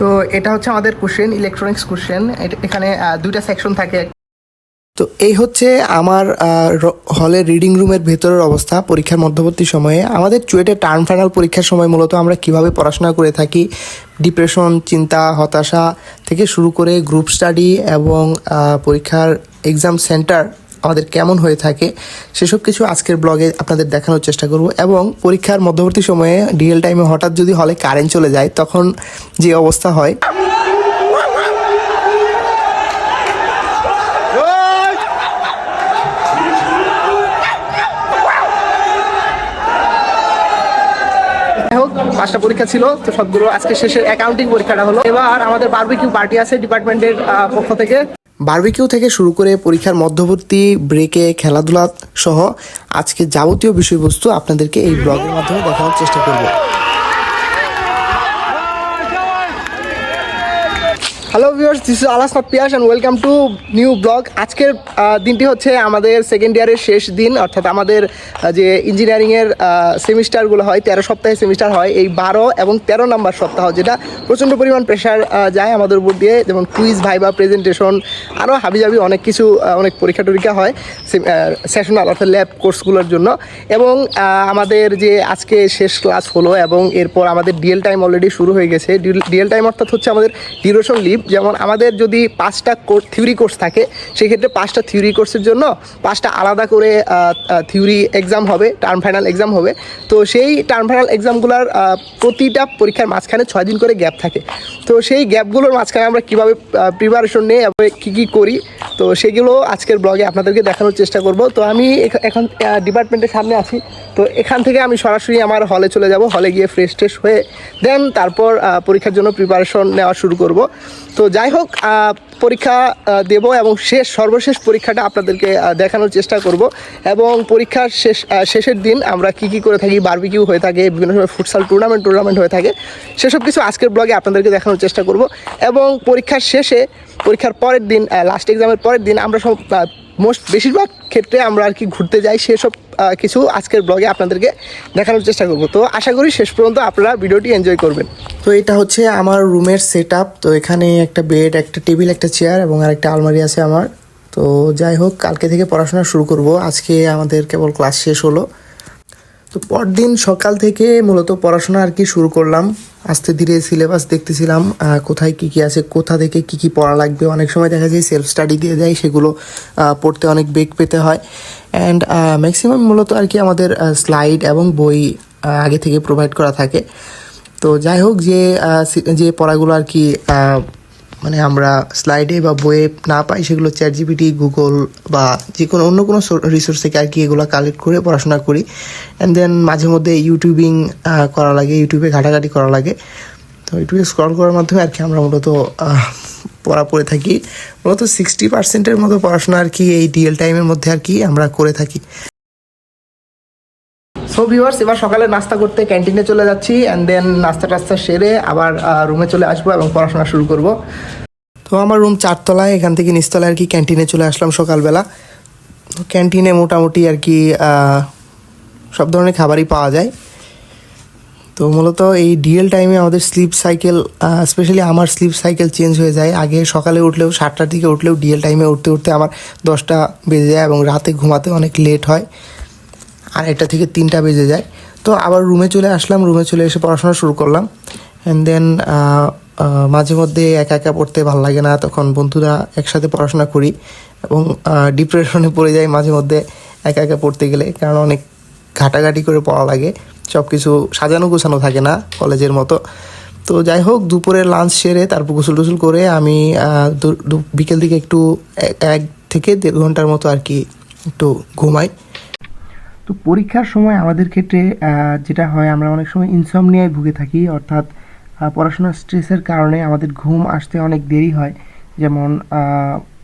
তো এটা হচ্ছে আমাদের কোশ্চেন ইলেকট্রনিক্স কোশ্চেন এখানে দুইটা সেকশন থাকে। তো এই হচ্ছে আমার হলের রিডিং রুমের ভেতরের অবস্থা পরীক্ষার মধ্যবর্তী সময়ে। আমাদের চুয়েটের টার্ম ফাইনাল পরীক্ষার সময় মূলত আমরা কীভাবে পড়াশোনা করে থাকি ডিপ্রেশন চিন্তা, হতাশা থেকে শুরু করে গ্রুপ স্টাডি এবং পরীক্ষার এক্সাম সেন্টার আমাদের কেমন হয়ে থাকে, সেসব কিছু আজকের ব্লগে আপনাদের দেখানোর চেষ্টা করব এবং পরীক্ষার মধ্যবর্তী সময়ে রিয়েল টাইমে হঠাৎ যদি হলে কারেন্ট চলে যায়, তখন যে অবস্থা হয়। পাঁচটা পরীক্ষা ছিল, তো সবগুলো আজকে শেষের অ্যাকাউন্টিং পরীক্ষাটা হলো। এবার আমাদের বারবিকিউ পার্টি আছে ডিপার্টমেন্টের পক্ষ থেকে। বারবিকিউ থেকে শুরু করে পরীক্ষার মধ্যবর্তী ব্রেকে, খেলাধুলা সহ আজকে যাবতীয় বিষয়বস্তু আপনাদেরকে এই ব্লগের মাধ্যমে দেখানোর চেষ্টা করব। Hello viewers this আলাস Piyas and welcome to new blog আজকের দিনটি হচ্ছে আমাদের সেকেন্ড ইয়ারের শেষ দিন, অর্থাৎ আমাদের যে ইঞ্জিনিয়ারিংয়ের সেমিস্টারগুলো হয়, তেরো সপ্তাহে সেমিস্টার হয়, এই বারো এবং তেরো নাম্বার সপ্তাহ, যেটা প্রচণ্ড পরিমাণ প্রেশার যায় আমাদের উপর দিয়ে, যেমন কুইজ ভাইবা প্রেজেন্টেশন আরও হাবিজাবি অনেক কিছু অনেক পরীক্ষা টরীক্ষা হয় সেশনাল অর্থাৎ ল্যাব কোর্সগুলোর জন্য। এবং আমাদের যে আজকে শেষ ক্লাস হলো এবং এরপর আমাদের ডিএল টাইম অলরেডি শুরু হয়ে গেছে। ডিএল টাইম অর্থাৎ হচ্ছে আমাদের ডিউরেশন লিভ যেমন আমাদের যদি পাঁচটা থিওরি কোর্স থাকে, সেক্ষেত্রে পাঁচটা থিওরি কোর্সের জন্য পাঁচটা আলাদা করে থিওরি এক্সাম হবে টার্ম ফাইনাল এক্সাম হবে। তো সেই টার্ম ফাইনাল এক্সামগুলোর প্রতিটা পরীক্ষার মাঝখানে ছয় দিন করে গ্যাপ থাকে। তো সেই গ্যাপগুলোর মাঝখানে আমরা কীভাবে প্রিপারেশন নিয়ে কী কী করি, তো সেগুলো আজকের ব্লগে আপনাদেরকে দেখানোর চেষ্টা করব। তো আমি এখ- এখন ডিপার্টমেন্টের সামনে আছি। তো এখান থেকে আমি সরাসরি আমার হলে চলে যাব। হলে গিয়ে ফ্রেশ ট্রেশ হয়ে দেন তারপর পরীক্ষার জন্য প্রিপারেশন নেওয়া শুরু করব। তো যাই হোক পরীক্ষা দেব এবং শেষ, সর্বশেষ পরীক্ষাটা আপনাদেরকে দেখানোর চেষ্টা করব। এবং পরীক্ষার শেষ শেষের দিন আমরা কি কি করে থাকি বারবিকিউ হয়ে থাকে, বিভিন্ন সময় ফুটসাল টুর্নামেন্ট টুর্নামেন্ট হয়ে থাকে, সেসব কিছু আজকের ব্লগে আপনাদেরকে দেখানোর চেষ্টা করব। এবং পরীক্ষার শেষে, পরীক্ষার পরের দিন লাস্ট এক্সামের পরের দিন আমরা সব মোস্ট বেশিরভাগ ক্ষেত্রে আমরা আর কি ঘুরতে যাই সেসব কিছু আজকের ব্লগে আপনাদেরকে দেখানোর চেষ্টা করব। তো আশা করি শেষ পর্যন্ত আপনারা ভিডিওটি এনজয় করবেন। তো এটা হচ্ছে আমার রুমের সেট তো এখানে একটা বেড একটা টেবিল একটা চেয়ার এবং আর একটা আলমারি আছে আমার। তো যাই হোক, কালকে থেকে পড়াশোনা শুরু করব। আজকে আমাদের কেবল ক্লাস শেষ হলো। তো পরদিন সকাল থেকে মূলত পড়াশোনা আর কি শুরু করলাম। আস্তে ধীরে সিলেবাস দেখতেছিলাম কোথায় কি কি আছে, কোথা থেকে কি কি পড়া লাগবে। অনেক সময় দেখা যায় সেলফ স্টাডি দিয়ে যায়, সেগুলো পড়তে অনেক বেগ পেতে হয়। অ্যান্ড ম্যাক্সিমাম মূলত আর কি আমাদের স্লাইড এবং বই আগে থেকে প্রোভাইড করা থাকে। তো যাই হোক, যে যে পড়াগুলো আর কি মানে আমরা স্লাইডে বা বইয়ে না পাই সেগুলো চ্যাট জিপিটি গুগল বা যে কোনো অন্য কোনো রিসোর্স থেকে আর কি এগুলো কালেক্ট করে পড়াশোনা করি। অ্যান্ড দেন মাঝে মধ্যে ইউটিউবিং করা লাগে ইউটিউবে ঘাটাঘাটি করা লাগে। তো ইউটিউবে স্ক্রল করার মাধ্যমে আর কি আমরা মূলত পড়া পড়ে থাকি। মূলত সিক্সটি পার্সেন্টের মতো পড়াশোনা আর কি এই ডিএল টাইমের মধ্যে আর কি আমরা করে থাকি। সো ভিউয়ার্স এবার সকালে নাস্তা করতে ক্যান্টিনে চলে যাচ্ছি অ্যান্ড দেন নাস্তা টাস্তা সেরে আবার রুমে চলে আসব এবং পড়াশোনা শুরু করব। তো আমার রুম চারতলায়, এখান থেকে নিচতলায় আর কি ক্যান্টিনে চলে আসলাম সকালবেলা। তো ক্যান্টিনে মোটামুটি আর কি সব ধরনের খাবারই পাওয়া যায়। তো মূলত এই ডিএল টাইমে আমাদের স্লিপ সাইকেল স্পেশালি আমার স্লিপ সাইকেল চেঞ্জ হয়ে যায়। আগে সকালে উঠলেও, সাতটার দিকে উঠলেও ডিএল টাইমে উঠতে উঠতে আমার দশটা বেজে যায় এবং রাতে ঘুমাতে অনেক লেট হয়। আড়াইটা থেকে তিনটা বেজে যায়। তো আবার রুমে চলে আসলাম রুমে চলে এসে পড়াশোনা শুরু করলাম। অ্যান্ড দেন মাঝে মধ্যে একা একা পড়তে ভালো লাগে না। তখন বন্ধুরা একসাথে পড়াশোনা করি এবং ডিপ্রেশনে পড়ে যাই মাঝে মধ্যে একা একা পড়তে গেলে। কারণ অনেক ঘাটাঘাটি করে পড়া লাগে। সব কিছু সাজানো গোছানো থাকে না কলেজের মতো। তো যাই হোক, দুপুরের লাঞ্চ সেরে তারপর গোসল টোসল করে আমি বিকেল দিকে একটু এক- এক থেকে দেড় ঘণ্টার মতো আর কি একটু ঘুমাই। তো পরীক্ষার সময় আমাদের ক্ষেত্রে যেটা হয়, আমরা অনেক সময় ইনসমনিয়ায় ভুগে থাকি, অর্থাৎ পড়াশোনার স্ট্রেসের কারণে আমাদের ঘুম আসতে অনেক দেরি হয়। যেমন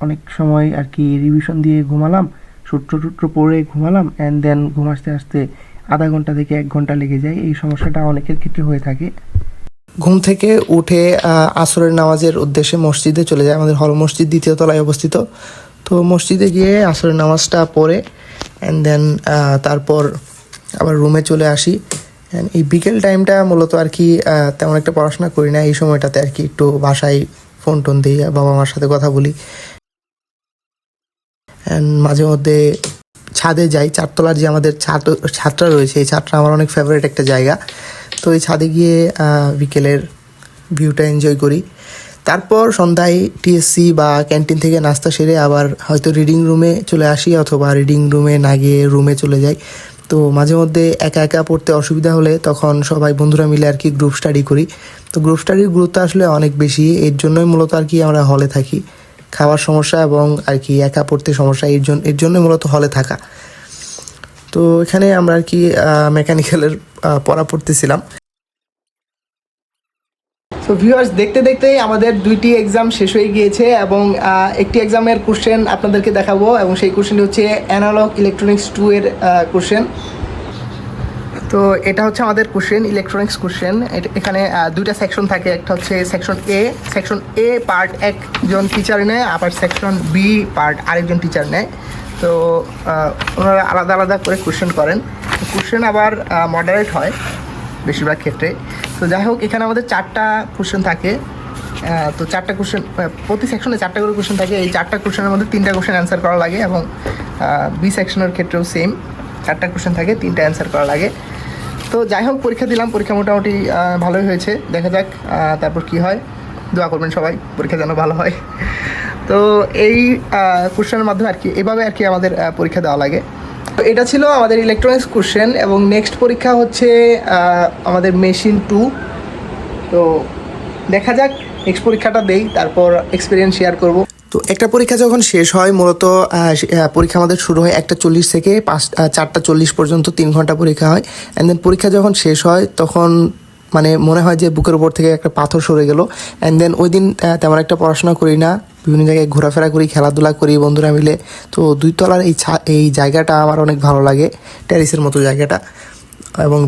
অনেক সময় আর কি রিভিশন দিয়ে ঘুমালাম, সূত্র টুত্র পড়ে ঘুমালাম অ্যান্ড দেন ঘুম আসতে আসতে আধা ঘণ্টা থেকে এক ঘণ্টা লেগে যায়। এই সমস্যাটা অনেকের ক্ষেত্রে হয়ে থাকে। ঘুম থেকে উঠে আসরের নামাজের উদ্দেশ্যে মসজিদে চলে যায়। আমাদের হল মসজিদ দ্বিতীয় তলায় অবস্থিত। তো মসজিদে গিয়ে আসরের নামাজটা পড়ে অ্যান্ড দেন তারপর আবার রুমে চলে আসি। And এই বিকেল টাইমটা মূলত আর কি তেমন একটা পড়াশোনা করি না। এই সময়টাতে আর কি একটু বাসায় ফোন টোন দিই, বাবা মার সাথে কথা বলি। অ্যান্ড মাঝে মধ্যে ছাদে যাই। চারতলার যে আমাদের ছাদ, ছাদটা রয়েছে, এই ছাদটা আমার অনেক ফেভারিট একটা জায়গা। তো এই ছাদে গিয়ে বিকেলের ভিউটা এনজয় করি। তারপর সন্ধ্যায় টিএসসি বা ক্যান্টিন থেকে নাস্তা সেরে আবার হয়তো রিডিং রুমে চলে আসি অথবা রিডিং রুমে না গিয়ে রুমে চলে যাই। তো মাঝে মধ্যে একা একা পড়তে অসুবিধা হলে তখন সবাই বন্ধুরা মিলে আর কি গ্রুপ স্টাডি করি। তো গ্রুপ স্টাডির গুরুত্ব আসলে অনেক বেশি। এর জন্যই মূলত আর কি আমরা হলে থাকি। খাওয়ার সমস্যা এবং আর কি একা পড়তে সমস্যা এর জন্য এর জন্যই মূলত হলে থাকা। তো এখানে আমরা আর কি মেকানিক্যালের পড়া পড়তেছিলাম। তো ভিউয়ার্স দেখতে দেখতেই আমাদের দুইটি এক্সাম শেষ হয়ে গিয়েছে এবং একটি এক্সামের কোশ্চেন আপনাদেরকে দেখাবো এবং সেই কোশ্চেনটি হচ্ছে অ্যানালগ ইলেকট্রনিক্স টু এর কোশ্চেন তো এটা হচ্ছে আমাদের কোশ্চেন ইলেকট্রনিক্স কোশ্চেন এখানে দুইটা সেকশন থাকে। একটা হচ্ছে section A section A part একজন টিচার নেয়, আবার সেকশন বি পার্ট আরেকজন টিচার নেয়। তো ওনারা আলাদা আলাদা করে কোশ্চেন করেন। কোশ্চেন আবার মডারেট হয়। বেশিরভাগ ক্ষেত্রে। তো যাই হোক, এখানে আমাদের চারটা কোশ্চেন থাকে। তো চারটা কোশ্চেন প্রতি সেকশনে চারটা করে কোশ্চেন থাকে। এই চারটা কোশ্চেনের মধ্যে তিনটা কোশ্চেন অ্যান্সার করা লাগে এবং বি সেকশনের ক্ষেত্রেও সেম চারটা কোশ্চেন থাকে, তিনটা অ্যান্সার করা লাগে। তো যাই হোক, পরীক্ষা দিলাম। পরীক্ষা মোটামুটি ভালোই হয়েছে। দেখা যাক তারপর কি হয়। দোয়া করবেন সবাই, পরীক্ষা যেন ভালো হয়। তো এই কোশ্চেনের মাধ্যমে আর কি, এভাবে আর কি আমাদের পরীক্ষা দেওয়া লাগে। এটা ছিল আমাদের ইলেকট্রনিক্স কোশ্চেন এবং নেক্সট পরীক্ষা হচ্ছে আমাদের মেশিন টু তো দেখা যাক নেক্সট পরীক্ষাটা দেই, তারপর এক্সপিরিয়েন্স শেয়ার করব। তো একটা পরীক্ষা যখন শেষ হয়, মূলত পরীক্ষা আমাদের শুরু হয় একটা চল্লিশ থেকে পাঁচ চারটা চল্লিশ পর্যন্ত, তিন ঘণ্টা পরীক্ষা হয়। অ্যান্ড দেন পরীক্ষা যখন শেষ হয়, তখন মানে মনে হয় যে বুকের উপর থেকে একটা পাথর সরে গেল। অ্যান্ড দেন ওই দিন তেমন একটা পড়াশোনা করি না। বিভিন্ন জায়গায় ঘোরাফেরা করি, খেলাধুলা করি, বন্ধুরা মিলে। তো দুই তলার এই এই জায়গাটা আমার অনেক ভালো লাগে, ট্যারিসের মতো জায়গাটা। এবং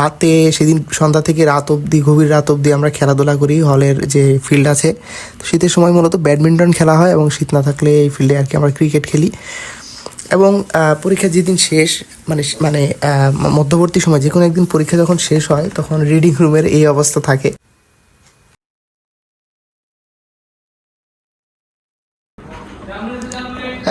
রাতে সেদিন সন্ধ্যা থেকে রাত অবধি, গভীর রাত অবধি আমরা খেলাধুলা করি, হলের যে ফিল্ড আছে। তো শীতের সময় মূলত ব্যাডমিন্টন খেলা হয় এবং শীত না থাকলে এই ফিল্ডে আর কি আমরা ক্রিকেট খেলি। এবং পরীক্ষা যেদিন শেষ মানে মানে মধ্যবর্তী সময় যে কোনো একদিন পরীক্ষা যখন শেষ হয়, তখন রিডিং রুমের এই অবস্থা থাকে।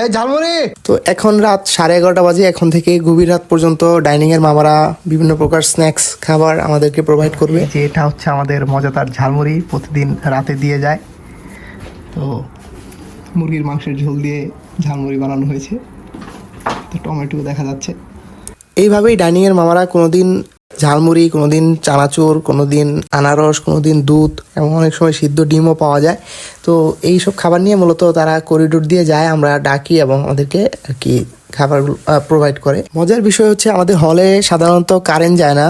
এই ঝালমুড়ি। তো এখন রাত সাড়ে এগারোটা বাজে এখন থেকে গভীর রাত পর্যন্ত ডাইনিং এর মামারা বিভিন্ন প্রকার স্ন্যাক্স খাবার আমাদেরকে প্রোভাইড করবে। যে এটা হচ্ছে আমাদের মজাদার ঝালমুড়ি প্রতিদিন রাতে দিয়ে যায়। তো মুরগির মাংসের ঝোল দিয়ে ঝালমুড়ি বানানো হয়েছে। তো টমেটো দেখা যাচ্ছে। এইভাবেই ডাইনিং এর মামারা কোনোদিন ঝালমুড়ি, কোনোদিন চানাচুর, কোনোদিন আনারস, কোনোদিন দুধ এবং অনেক সময় সিদ্ধ ডিমও পাওয়া যায়। তো এই সব খাবার নিয়ে মূলত তারা করিডোর দিয়ে যায়, আমরা ডাকি এবং আমাদেরকে আর কি খাবার প্রোভাইড করে। মজার বিষয় হচ্ছে আমাদের হলে সাধারণত কারেন্ট যায় না।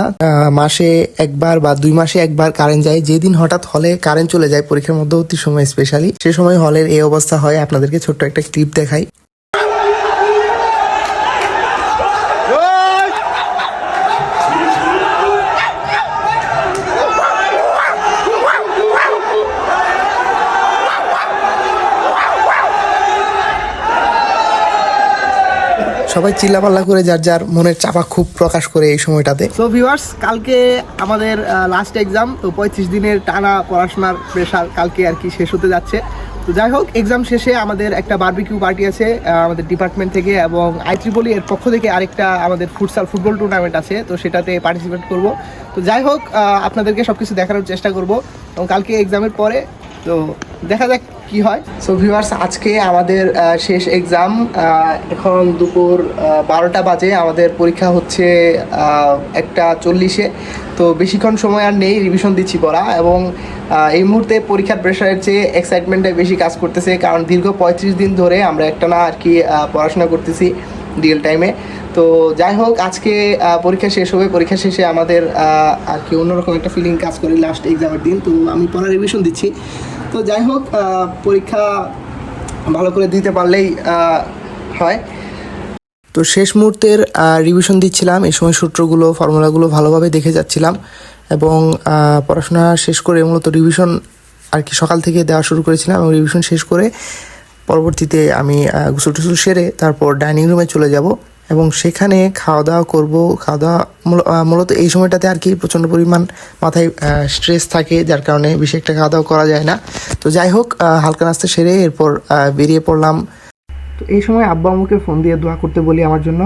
মাসে একবার বা দুই মাসে একবার কারেন্ট যায়। যেদিন হঠাৎ হলে কারেন্ট চলে যায়, পরীক্ষার মধ্যবর্তী সময় স্পেশালি সে সময় হলের এই অবস্থা হয়। আপনাদেরকে ছোট্ট একটা ক্লিপ দেখাই। সবাই চিল্লাপাল্লা করে যার যার মনের চাপা খুব প্রকাশ করে এই সময়টাতে। সো ভিউয়ার্স কালকে আমাদের লাস্ট এক্সাম তো পঁয়ত্রিশ দিনের টানা পড়াশোনার প্রেশার কালকে আর কি শেষ হতে যাচ্ছে। তো যাই হোক এক্সাম শেষে আমাদের একটা বারবিকিউ পার্টি আছে আমাদের ডিপার্টমেন্ট থেকে এবং আই ত্রিপলি এর পক্ষ থেকে আরেকটা আমাদের ফুটসাল ফুটবল টুর্নামেন্ট আছে, তো সেটাতে পার্টিসিপেট করব। তো যাই হোক আপনাদেরকে সব কিছু দেখানোর চেষ্টা করব এবং কালকে এক্সামের পরে, তো দেখা যাক কি হয়। সো ভিউয়ার্স আজকে আমাদের শেষ এক্সাম এখন দুপুর বারোটা বাজে। আমাদের পরীক্ষা হচ্ছে একটা চল্লিশে। তো বেশিক্ষণ সময় আর নেই রিভিশন দিচ্ছি পড়া। এবং এই মুহূর্তে পরীক্ষার প্রেশারের চেয়ে এক্সাইটমেন্টে বেশি কাজ করতেছে। কারণ দীর্ঘ পঁয়ত্রিশ দিন ধরে আমরা একটা না আর কি পড়াশোনা করতেছি রিয়েল টাইমে তো যাই হোক, আজকে পরীক্ষা শেষ হবে। পরীক্ষা শেষে আমাদের আর কি অন্যরকম একটা ফিলিং কাজ করে লাস্ট এক্সামের দিন। তো আমি পড়া রিভিশন দিচ্ছি। তো যাই হোক পরীক্ষা ভালো করে দিতে পারলেই হয়। তো শেষ মুহূর্তের রিভিশন দিচ্ছিলাম। এই সময় সূত্রগুলো, ফর্মুলাগুলো ভালোভাবে দেখে যাচ্ছিলাম এবং পড়াশোনা শেষ করে মূলত রিভিশন আর কি সকাল থেকে দেওয়া শুরু করেছিলাম এবং রিভিশন শেষ করে পরবর্তীতে আমি গোসল টোসল সেরে তারপর ডাইনিং রুমে চলে যাব। এবং সেখানে খাওয়া দাওয়া করব খাওয়া দাওয়া মূলত এই সময়টাতে আর কি প্রচণ্ড পরিমাণ মাথায় স্ট্রেস থাকে, যার কারণে বেশি একটা খাওয়া দাওয়া করা যায় না। তো যাই হোক হালকা নাস্তা সেরে এরপর বেরিয়ে পড়লাম। তো এই সময় আব্বা আম্মুকে ফোন দিয়ে দোয়া করতে বলি আমার জন্য।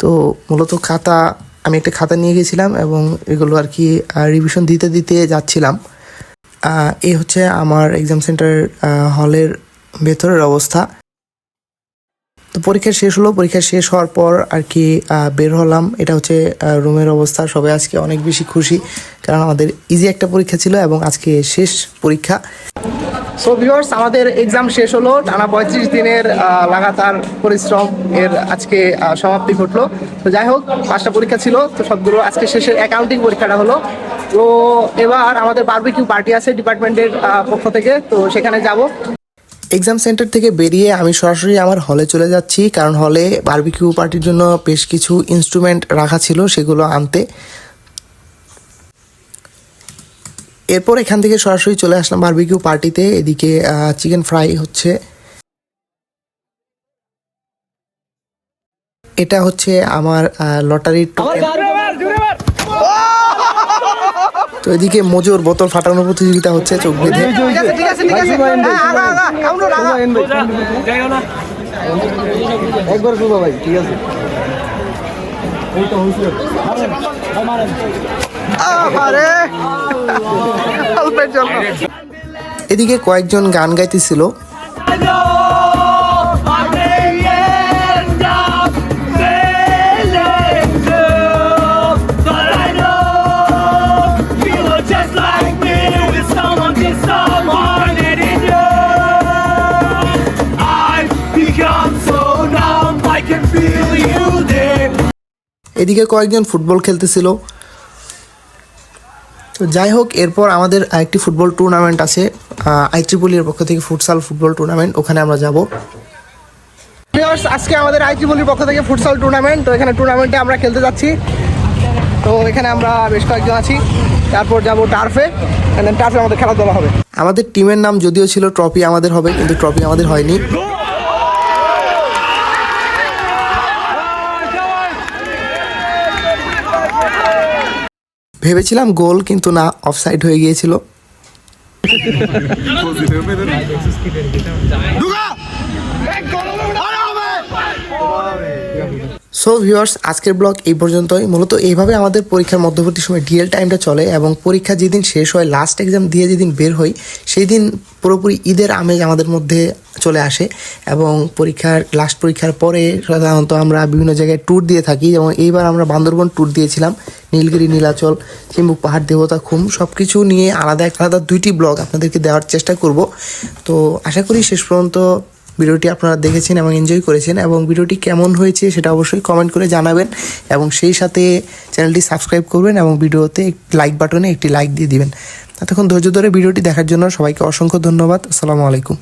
তো মূলত খাতা, আমি একটা খাতা নিয়ে গেছিলাম এবং এগুলো আর কি রিভিশন দিতে দিতে যাচ্ছিলাম। এই হচ্ছে আমার এক্সাম সেন্টার হলের ভেতরের অবস্থা। তো পরীক্ষা শেষ হলো, পরীক্ষা শেষ হওয়ার পর আর কি বের হলাম। এটা হচ্ছে রুমের অবস্থা। সবাই আজকে অনেক বেশি খুশি, কারণ আমাদের ইজি একটা পরীক্ষা ছিল এবং আজকে শেষ পরীক্ষা। সো ভিউয়ার্স আমাদের এক্সাম শেষ হলো। টানা পঁয়ত্রিশ দিনের লাগাতার পরিশ্রম এর আজকে সমাপ্তি ঘটলো। তো যাই হোক, পাঁচটা পরীক্ষা ছিল। তো সবগুলো আজকে শেষের অ্যাকাউন্টিং পরীক্ষাটা হলো। তো এবার আমাদের বারবিকিউ পার্টি আছে ডিপার্টমেন্টের পক্ষ থেকে। তো সেখানে যাব। এক্সাম সেন্টার থেকে বেরিয়ে আমি সরাসরি আমার হলে চলে যাচ্ছি। কারণ হলে বারবিকিউ পার্টির জন্য বেশ কিছু ইনস্ট্রুমেন্ট রাখা ছিল সেগুলো আনতে। এরপর এখান থেকে সরাসরি চলে আসলাম বারবিকিউ পার্টিতে এদিকে চিকেন ফ্রাই হচ্ছে। এটা হচ্ছে আমার লটারির টোকেন তো এদিকে মজুর বোতল ফাটানোর প্রতিযোগিতা হচ্ছে চোখ বেঁধে। একবার ভাই ঠিক আছে। এদিকে কয়েকজন গান গাইতেছিল। এদিকে কয়েকজন ফুটবল খেলতেছিল। তো যাই হোক, এরপর আমাদের একটি ফুটবল টুর্নামেন্ট আছে আই পক্ষ থেকে ফুটসাল ফুটবল টুর্নামেন্ট ওখানে আমরা যাব। আজকে আমাদের আই পক্ষ থেকে ফুটসাল টুর্নামেন্ট তো এখানে টুর্নামেন্টে আমরা খেলতে যাচ্ছি। তো এখানে আমরা বেশ কয়েকজন আছি। তারপর যাব টার্ফে টার্ফে আমাদের খেলাধুলা হবে। আমাদের টিমের নাম যদিও ছিল ট্রফি আমাদের হবে, কিন্তু ট্রফি আমাদের হয়নি। ভেবেছিলাম গোল কিন্তু না অফসাইড হয়ে গিয়েছিল। সো ভিউয়ার্স আজকের ব্লগ এই পর্যন্তই। মূলত এইভাবে আমাদের পরীক্ষার মধ্যবর্তী সময় ডিএল টাইমটা চলে এবং পরীক্ষা যেদিন শেষ হয় লাস্ট এক্সাম দিয়ে যেদিন বের হই সেই দিন পুরোপুরি ঈদের আমেজ আমাদের মধ্যে চলে আসে এবং পরীক্ষার লাস্ট পরীক্ষার পরে সাধারণত আমরা বিভিন্ন জায়গায় ট্যুর দিয়ে থাকি যেমন এইবার আমরা বান্দরবন ট্যুর দিয়েছিলাম। নীলগিরি, নীলাচল, চিম্বুক, পাহাড়, দেবতা, খুম সব কিছু নিয়ে আলাদা এক আলাদা দুইটি ব্লগ আপনাদেরকে দেওয়ার চেষ্টা করব। তো আশা করি শেষ পর্যন্ত ভিডিওটি আপনারা দেখেছেন এবং এনজয় করেছেন এবং ভিডিওটি কেমন হয়েছে সেটা অবশ্যই কমেন্ট করে জানাবেন এবং সেই সাথে চ্যানেলটি সাবস্ক্রাইব করবেন এবং ভিডিওতে লাইক বাটনে একটি লাইক দিয়ে দিবেন। এতক্ষণ ধৈর্য ধরে ভিডিওটি দেখার জন্য সবাইকে অসংখ্য ধন্যবাদ। আসসালামু আলাইকুম।